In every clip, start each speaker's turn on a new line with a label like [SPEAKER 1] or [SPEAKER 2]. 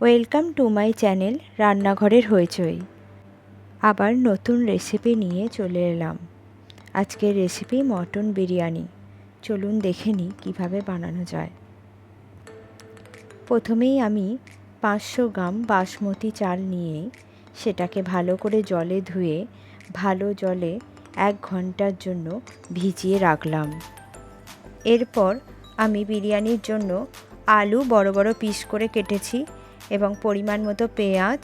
[SPEAKER 1] Welcome to my channel রান্নাঘরের হইচই। আবার নতুন রেসিপি নিয়ে চলে এলাম। আজকের রেসিপি মটন বিরিয়ানি। চলুন দেখে নিই কীভাবে বানানো যায়। প্রথমেই আমি পাঁচশো গ্রাম বাসমতি চাল নিয়ে সেটাকে ভালো করে জলে ধুয়ে, ভালো জলে এক ঘণ্টার জন্য ভিজিয়ে রাখলাম। এরপর আমি বিরিয়ানির জন্য আলু বড় বড় পিস করে কেটেছি। এবং পরিমাণ মতো পেঁয়াজ,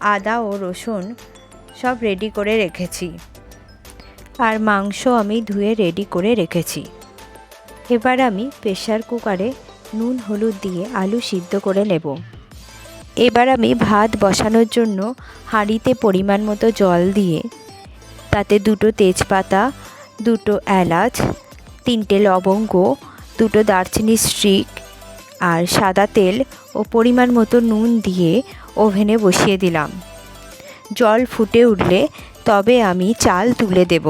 [SPEAKER 1] আদা ও রসুন সব রেডি করে রেখেছি। আর মাংস আমি ধুয়ে রেডি করে রেখেছি। এবার আমি প্রেশার কুকারে নুন, হলুদ দিয়ে আলু সিদ্ধ করে নেব। এবার আমি ভাত বসানোর জন্য হাঁড়িতে পরিমাণ মতো জল দিয়ে তাতে দুটো তেজপাতা, দুটো এলাচ, তিনটে লবঙ্গ, দুটো দারচিনি স্টিক আর সাদা তেল ও পরিমাণ মতো নুন দিয়ে ওভেনে বসিয়ে দিলাম। জল ফুটে উঠলে তবে আমি চাল তুলে দেব।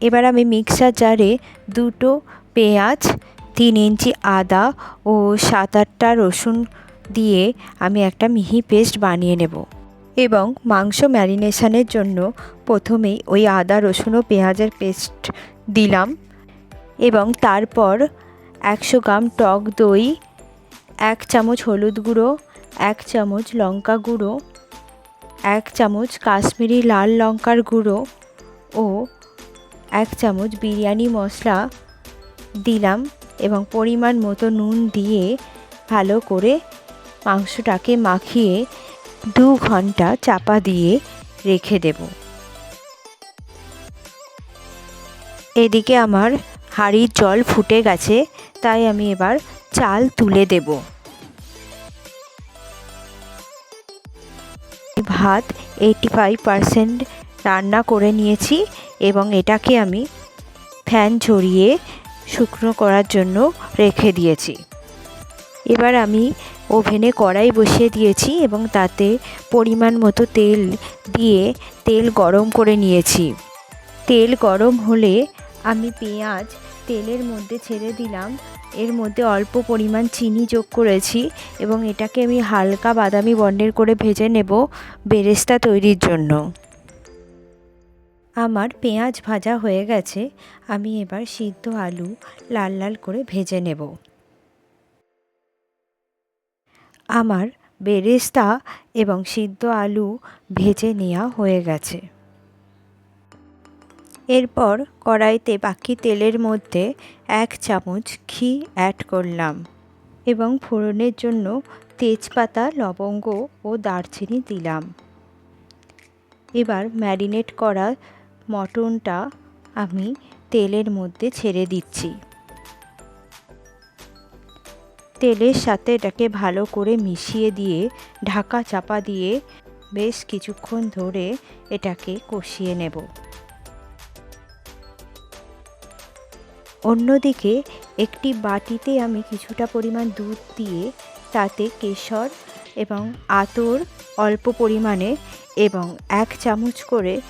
[SPEAKER 1] এবার আমি মিক্সার জারে দুটো পেঁয়াজ, তিন ইঞ্চি আদা ও সাত আটটা রসুন দিয়ে আমি একটা মিহি পেস্ট বানিয়ে নেব এবং মাংস ম্যারিনেশনের জন্য প্রথমেই ওই আদা, রসুন ও পেঁয়াজের পেস্ট দিলাম এবং তারপর একশো গ্রাম টক দই, এক চামচ হলুদ গুঁড়ো, এক চামচ লঙ্কা গুঁড়ো, এক চামচ কাশ্মীরি লাল লঙ্কার গুঁড়ো ও এক চামচ বিরিয়ানি মশলা দিলাম এবং পরিমাণ মতো নুন দিয়ে ভালো করে মাংসটাকে মাখিয়ে দু ঘণ্টা চাপা দিয়ে রেখে দেব। এদিকে আমার হাঁড়ির জল ফুটে গেছে, তাই আমি এবার চাল তুলে দেব। ভাত এইটি ফাইভ পারসেন্ট রান্না করে নিয়েছি এবং এটাকে আমি ফ্যান ঝরিয়ে শুকনো করার জন্য রেখে দিয়েছি। এবার আমি ওভেনে কড়াই বসিয়ে দিয়েছি এবং তাতে পরিমাণ মতো তেল দিয়ে তেল গরম করে নিয়েছি। তেল গরম হলে আমি পেঁয়াজ তেলের মধ্যে ছেড়ে দিলাম। এর মধ্যে অল্প পরিমাণ চিনি যোগ করেছি এবং এটাকে আমি হালকা বাদামি বর্ণের করে ভেজে নেব বেরেস্তা তৈরির জন্য। আমার পেঁয়াজ ভাজা হয়ে গেছে। আমি এবার সিদ্ধ আলু লাল লাল করে ভেজে নেব। আমার বেরেস্তা এবং সিদ্ধ আলু ভেজে নেওয়া হয়ে গেছে। এরপর কড়াইতে বাকি তেলের মধ্যে এক চামচ ঘি অ্যাড করলাম এবং ফোড়নের জন্য তেজপাতা, লবঙ্গ ও দারচিনি দিলাম। এবার ম্যারিনেট করা মটনটা আমি তেলের মধ্যে ছেড়ে দিচ্ছি। তেলের সাথে এটাকে ভালো করে মিশিয়ে দিয়ে, ঢাকা চাপা দিয়ে বেশ কিছুক্ষণ ধরে এটাকে কষিয়ে নেব। অন্যদিকে, একটি বাটিতে আমি কিছুটা পরিমাণ দুধ দিয়ে তাতে কেশর এবং আতর অল্প পরিমাণে এবং এক চামচ করে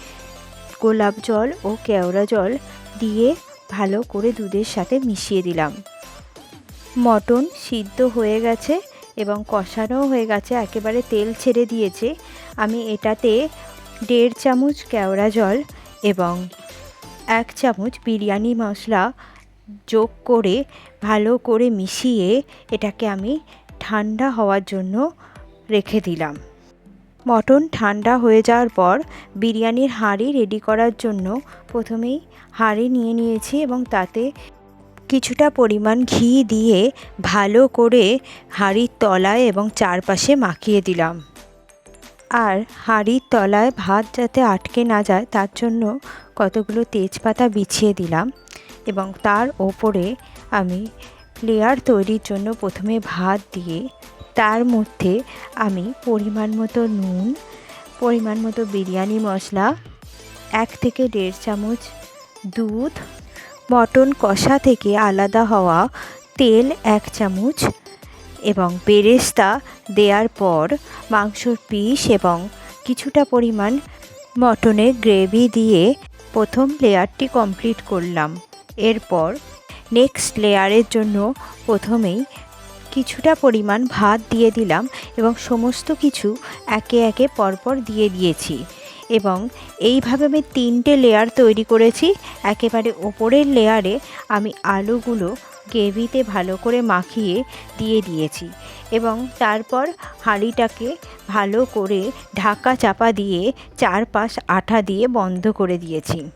[SPEAKER 1] গোলাপ জল ও কেওড়া জল দিয়ে ভালো করে দুধের সাথে মিশিয়ে দিলাম। মটন সিদ্ধ হয়ে গেছে এবং কষানোও হয়ে গেছে, একেবারে তেল ছেড়ে দিয়েছে। আমি এটাতে দেড় চামচ কেওড়া জল এবং এক চামচ বিরিয়ানি মশলা যোগ করে, ভালো করে মিশিয়ে এটাকে আমি ঠান্ডা হওয়ার জন্য রেখে দিলাম। মটন ঠান্ডা হয়ে যাওয়ার পর বিরিয়ানির হাঁড়ি রেডি করার জন্য প্রথমেই হাঁড়ি নিয়ে নিয়েছি এবং তাতে কিছুটা পরিমাণ ঘি দিয়ে ভালো করে হাঁড়ির তলায় এবং চারপাশে মাখিয়ে দিলাম। আর হাঁড়ির তলায় ভাত যাতে আটকে না যায় তার জন্য কতগুলো তেজপাতা বিছিয়ে দিলাম। এবং তার ওপরে আমি লেয়ার তৈরির জন্য প্রথমে ভাত দিয়ে তার মধ্যে আমি পরিমাণ মতো নুন, পরিমাণ মতো বিরিয়ানি মশলা, এক থেকে দেড় চামচ দুধ, মটন কষা থেকে আলাদা হওয়া তেল এক চামচ এবং বেরেস্তা দেওয়ার পর মাংসর পিস এবং কিছুটা পরিমাণ মটনের গ্রেভি দিয়ে প্রথম লেয়ারটি কমপ্লিট করলাম। এরপর নেক্সট লেয়ারের জন্য প্রথমেই কিছুটা পরিমাণ ভাত দিয়ে দিলাম এবং সমস্ত কিছু একে একে পরপর দিয়ে দিয়েছি এবং এইভাবে আমি তিনটে লেয়ার তৈরি করেছি। একেবারে ওপরের লেয়ারে আমি আলুগুলো গ্রেভিতে ভালো করে মাখিয়ে দিয়ে দিয়েছি এবং তারপর হাঁড়িটাকে ভালো করে ঢাকা চাপা দিয়ে চারপাশ আঠা দিয়ে বন্ধ করে দিয়েছি।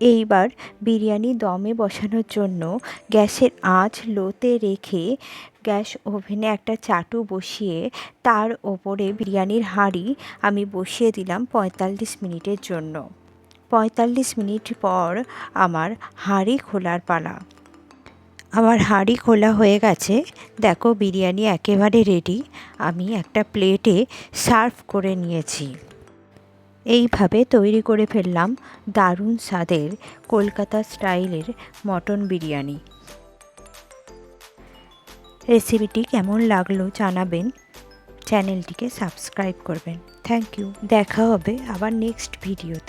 [SPEAKER 1] এইবার বিরিয়ানি দমে বসানোর জন্য গ্যাসের আঁচ লোতে রেখে গ্যাস ওভেনে একটা চাটু বসিয়ে তার ওপরে বিরিয়ানির হাঁড়ি আমি বসিয়ে দিলাম পঁয়তাল্লিশ মিনিটের জন্য। পঁয়তাল্লিশ মিনিট পর আমার হাঁড়ি খোলার পালা। আমার হাঁড়ি খোলা হয়ে গেছে। দেখো বিরিয়ানি একেবারে রেডি আমি একটা প্লেটে সার্ভ করে নিয়েছি। এইভাবে তৈরি করে ফেললাম দারুণ স্বাদের কলকাতা স্টাইলের মটন বিরিয়ানি। রেসিপিটি কেমন লাগল জানাবেন। চ্যানেলটিকে সাবস্ক্রাইব করবেন। Thank you. দেখা হবে আবার নেক্সট ভিডিওতে।